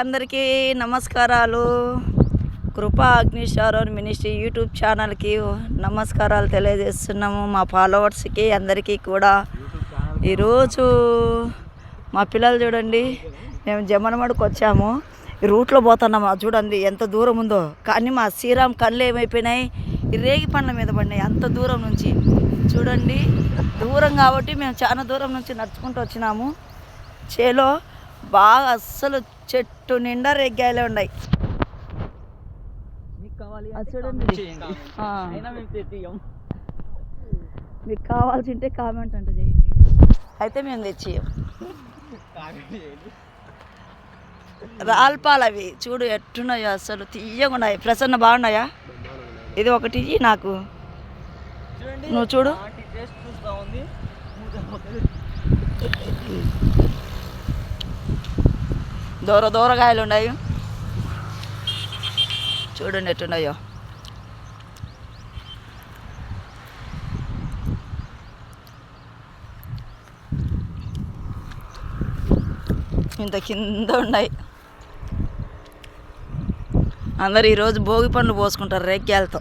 అందరికీ నమస్కారాలు. కృపా అగ్నిశారోన్ మినిస్ట్రీ యూట్యూబ్ ఛానల్కి నమస్కారాలు తెలియజేస్తున్నాము. మా ఫాలోవర్స్కి అందరికీ కూడా. ఈరోజు మా పిల్లలు చూడండి మేము జమనమడికి వచ్చాము. రూట్లో పోతున్నాము చూడండి ఎంత దూరం ఉందో. కానీ మా శ్రీరామ్ కళ్ళు ఏమైపోయినాయి? ఈ రేగి పండ్ల మీద పడినాయి అంత దూరం నుంచి. చూడండి దూరం కాబట్టి మేము చాలా దూరం నుంచి నడుచుకుంటూ వచ్చినాము. చేలో బాగా అస్సలు చెట్టు నిండా రేగ్గాయలే ఉన్నాయి. మీకు కావాల్సి ఉంటే కామెంట్ అంటే చేయండి. అయితే మేము తెచ్చి కామెంట్ చేయండి. రాల్పాలు అవి చూడు ఎట్టున్నాయో అసలు తీయగా ఉన్నాయి. ప్రసన్న బాగున్నాయా? ఇది ఒకటి నాకు. చూడండి నువ్వు చూడు. దూర దూరగాయలు ఉన్నాయి. చూడండి ఎట్టున్నాయో ఇంత కింద ఉన్నాయి. అందరు ఈరోజు భోగి పండ్లు పోసుకుంటారు రేగ్గాయలతో